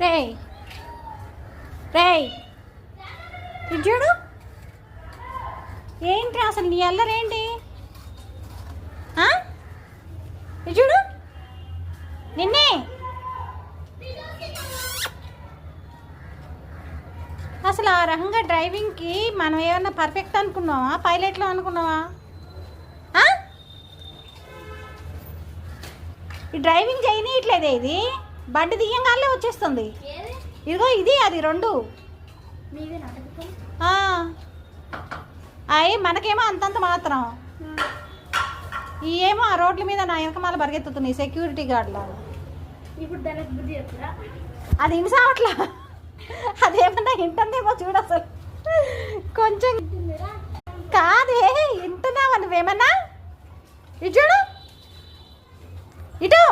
రేయ్. ఇది చూడు. ఏంటి అసలు నీ అల్లరేంటి? ఆ? చూడు. నిన్నే. అసలు ఆ రకంగా డ్రైవింగ్కి మనం ఏమన్నా పర్ఫెక్ట్ అనుకున్నావా? పైలట్లో అనుకున్నావా? ఈ డ్రైవింగ్ చేయనీయట్లేదే ఇది? బండి దియ్యంగానే వచ్చేస్తుంది. ఇదిగో ఇది అది రెండు. అయి మనకేమో అంతంత మాత్రం. ఈ ఏమో ఆ రోడ్ల మీద నా వెనకమాల పరిగెత్తుతున్నాయి సెక్యూరిటీ గార్డులో ఇప్పుడు చెప్తారా అది ఇన్సావట్లా అదేమన్నా ఇంటుందేమో చూడు అసలు. కొంచెం కాదే వింటున్నావా నువ్వేమన్నా? ఇటు చూడు. ఇటు.